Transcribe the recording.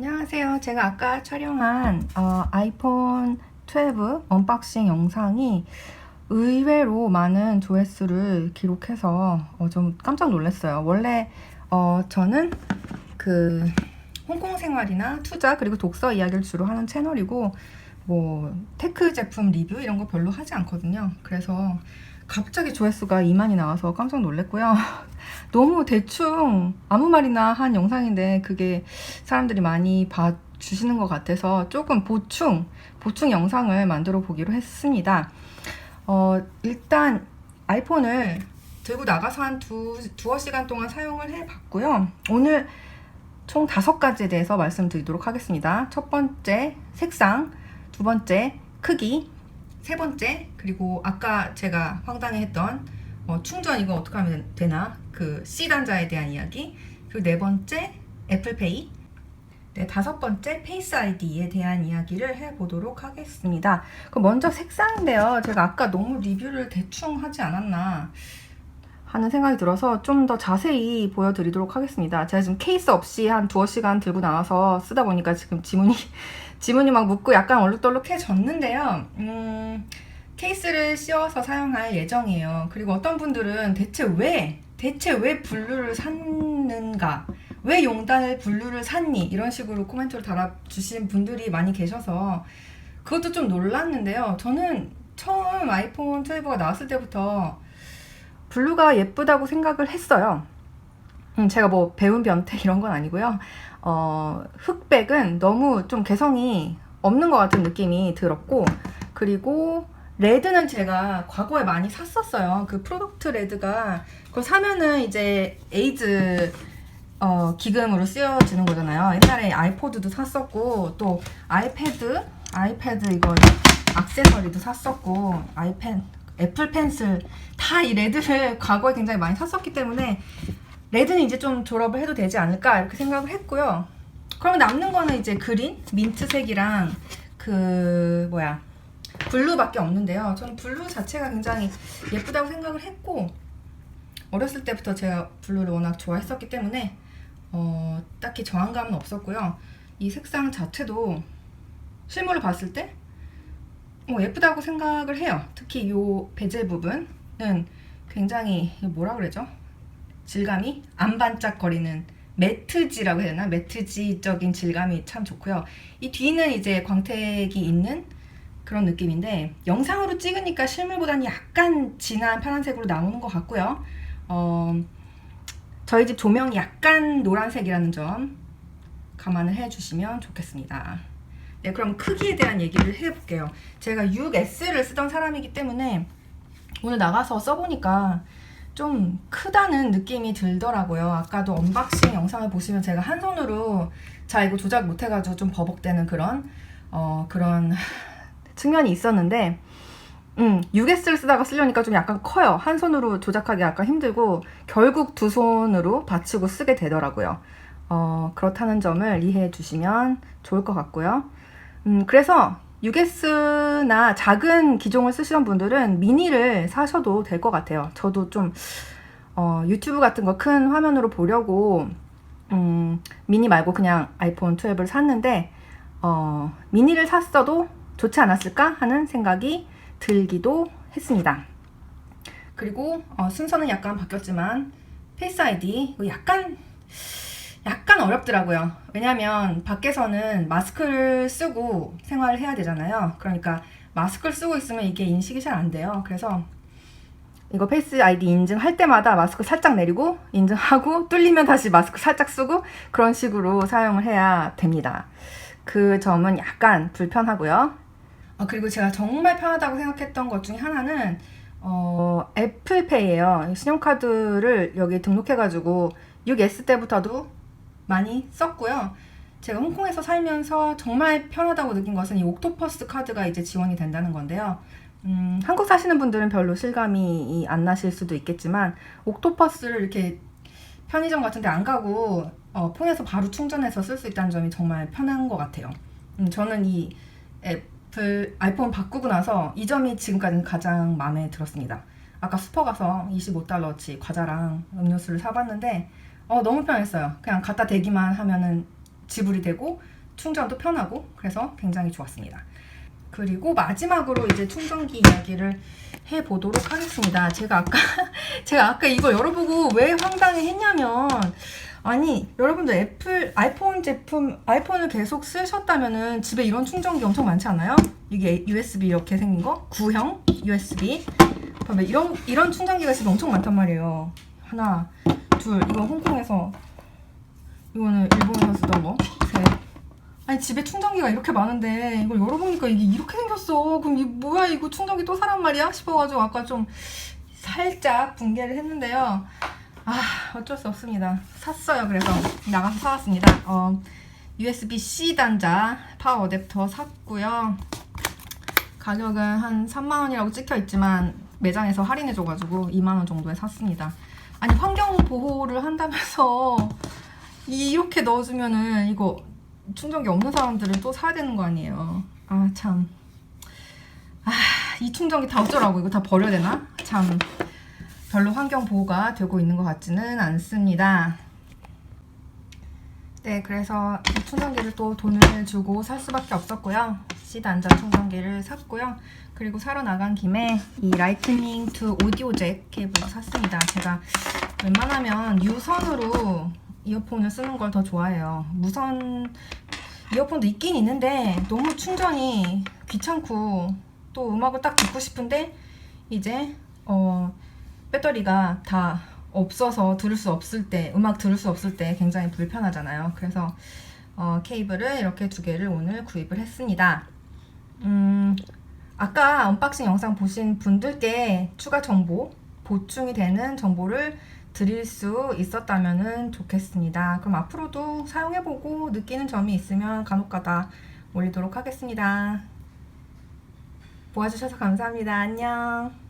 안녕하세요. 제가 아까 촬영한 어, 아이폰 12 언박싱 영상이 의외로 많은 조회수를 기록해서 어, 좀 깜짝 놀랐어요. 원래 어, 저는 그 홍콩 생활이나 투자 그리고 독서 이야기를 주로 하는 채널이고 뭐 테크 제품 리뷰 이런 거 별로 하지 않거든요. 그래서 갑자기 조회수가 2만이 나와서 깜짝 놀랐고요. 너무 대충 아무 말이나 한 영상인데 그게 사람들이 많이 봐주시는 것 같아서 조금 보충, 보충 영상을 만들어 보기로 했습니다. 어, 일단 아이폰을 들고 나가서 한 두, 두어 시간 동안 사용을 해 봤고요. 오늘 총 다섯 가지에 대해서 말씀드리도록 하겠습니다. 첫 번째, 색상. 두 번째, 크기. 세 번째, 그리고 아까 제가 황당해 했던 어, 충전 이거 어떻게 하면 되나? 그 C 단자에 대한 이야기. 그리고 네 번째, 애플페이. 네, 다섯 번째, 페이스 아이디에 대한 이야기를 해보도록 하겠습니다. 그럼 먼저 색상인데요. 제가 아까 너무 리뷰를 대충 하지 않았나 하는 생각이 들어서 좀 더 자세히 보여드리도록 하겠습니다. 제가 지금 케이스 없이 한 두어 시간 들고 나와서 쓰다 보니까 지금 지문이 지문이 막 묻고 약간 얼룩덜룩해졌는데요. 음, 케이스를 씌워서 사용할 예정이에요. 그리고 어떤 분들은 대체 왜, 대체 왜 블루를 샀는가? 왜 용단을 블루를 샀니? 이런 식으로 코멘트를 달아주신 분들이 많이 계셔서 그것도 좀 놀랐는데요. 저는 처음 아이폰 12가 나왔을 때부터 블루가 예쁘다고 생각을 했어요. 음, 제가 뭐 배운 변태 이런 건 아니고요. 어, 흑백은 너무 좀 개성이 없는 것 같은 느낌이 들었고, 그리고 레드는 제가 과거에 많이 샀었어요. 그 프로덕트 레드가 그걸 사면은 이제 에이즈 어, 기금으로 쓰여지는 거잖아요. 옛날에 아이포드도 샀었고 또 아이패드, 아이패드 이거 액세서리도 샀었고 아이펜, 애플 펜슬 다 이 레드를 과거에 굉장히 많이 샀었기 때문에 레드는 이제 좀 졸업을 해도 되지 않을까 이렇게 생각을 했고요. 그러면 남는 거는 이제 그린, 민트색이랑 그 뭐야 블루밖에 없는데요. 저는 블루 자체가 굉장히 예쁘다고 생각을 했고 어렸을 때부터 제가 블루를 워낙 좋아했었기 때문에 어, 딱히 저항감은 없었고요. 이 색상 자체도 실물을 봤을 때 어, 예쁘다고 생각을 해요. 특히 이 베젤 부분은 굉장히 뭐라 그러죠? 질감이 안 반짝거리는 매트지라고 해야 되나? 매트지적인 질감이 참 좋고요. 이 뒤는 이제 광택이 있는 그런 느낌인데 영상으로 찍으니까 실물보다는 약간 진한 파란색으로 나오는 것 같고요. 어, 저희 집 조명이 약간 노란색이라는 점 감안을 해주시면 좋겠습니다. 네, 그럼 크기에 대한 얘기를 해볼게요. 제가 6S를 쓰던 사람이기 때문에 오늘 나가서 써보니까 좀 크다는 느낌이 들더라고요. 아까도 언박싱 영상을 보시면 제가 한 손으로 자 이거 조작 못해가지고 좀 버벅대는 그런 어 그런 측면이 있었는데 음 6S를 쓰다가 쓰려니까 좀 약간 커요. 한 손으로 조작하기 약간 힘들고 결국 두 손으로 받치고 쓰게 되더라고요. 어 그렇다는 점을 이해해 주시면 좋을 것 같고요. 음 그래서 6S나 작은 기종을 쓰시던 분들은 미니를 사셔도 될 것 같아요. 저도 좀 어, 유튜브 같은 거 큰 화면으로 보려고 음, 미니 말고 그냥 아이폰 12를 샀는데 어, 미니를 샀어도 좋지 않았을까 하는 생각이 들기도 했습니다. 그리고 어, 순서는 약간 바뀌었지만 페이스 아이디 이거 약간 약간 어렵더라고요. 왜냐면 밖에서는 마스크를 쓰고 생활을 해야 되잖아요. 그러니까 마스크를 쓰고 있으면 이게 인식이 잘 안 돼요. 그래서 이거 페이스 아이디 인증할 때마다 마스크 살짝 내리고 인증하고 뚫리면 다시 마스크 살짝 쓰고 그런 식으로 사용을 해야 됩니다. 그 점은 약간 불편하고요. 아, 그리고 제가 정말 편하다고 생각했던 것 중에 하나는 어, 애플페이예요. 신용카드를 여기 등록해가지고 6S 때부터도 많이 썼고요. 제가 홍콩에서 살면서 정말 편하다고 느낀 것은 이 옥토퍼스 카드가 이제 지원이 된다는 건데요. 음, 한국 사시는 분들은 별로 실감이 안 나실 수도 있겠지만 옥토퍼스를 이렇게 편의점 같은 데 안 가고 어, 폰에서 바로 충전해서 쓸 수 있다는 점이 정말 편한 것 같아요. 음, 저는 이 애플 아이폰 바꾸고 나서 이 점이 지금까지 가장 마음에 들었습니다. 아까 슈퍼 가서 25달러치 과자랑 음료수를 사봤는데 어, 너무 편했어요. 그냥 갖다 대기만 하면은 지불이 되고 충전도 편하고 그래서 굉장히 좋았습니다. 그리고 마지막으로 이제 충전기 이야기를 해 보도록 하겠습니다. 제가 아까 제가 아까 이거 열어보고 왜 황당해 했냐면 아니 여러분들 애플 아이폰 제품 아이폰을 계속 쓰셨다면은 집에 이런 충전기 엄청 많지 않아요? 이게 USB 이렇게 생긴 거 구형 USB 봐봐 이런 이런 충전기가 집에 엄청 많단 말이에요. 하나 둘 이거 홍콩에서 이거는 일본에서 쓰던 거 셋. 아니 집에 충전기가 이렇게 많은데 이걸 열어보니까 이게 이렇게 생겼어. 그럼 이 뭐야 이거 충전기 또 사란 말이야 싶어가지고 아까 좀 살짝 붕괴를 했는데요. 아 어쩔 수 없습니다. 샀어요. 그래서 나가서 사왔습니다. 어, USB-C 단자 파워 어댑터 샀고요. 가격은 한 3만 원이라고 찍혀 있지만 매장에서 할인해줘가지고 2만 원 정도에 샀습니다. 아니 환경 보호를 한다면서 이렇게 넣어주면은 이거 충전기 없는 사람들은 또 사야 되는 거 아니에요. 아 참. 아 이 충전기 다 어쩌라고 이거 다 버려야 되나? 참 별로 환경 보호가 되고 있는 것 같지는 않습니다. 네, 그래서 이 충전기를 또 돈을 주고 살 수밖에 없었고요. C 단자 충전기를 샀고요. 그리고 사러 나간 김에 이 라이트닝 투 오디오 잭 케이블을 샀습니다. 제가 웬만하면 유선으로 이어폰을 쓰는 걸 더 좋아해요. 무선 이어폰도 있긴 있는데 너무 충전이 귀찮고 또 음악을 딱 듣고 싶은데 이제 어 배터리가 다 없어서 들을 수 없을 때 음악 들을 수 없을 때 굉장히 불편하잖아요. 그래서 어, 케이블을 이렇게 두 개를 오늘 구입을 했습니다. 음, 아까 언박싱 영상 보신 분들께 추가 정보 보충이 되는 정보를 드릴 수 있었다면 좋겠습니다. 그럼 앞으로도 사용해보고 느끼는 점이 있으면 간혹가다 올리도록 하겠습니다. 보아주셔서 감사합니다. 안녕.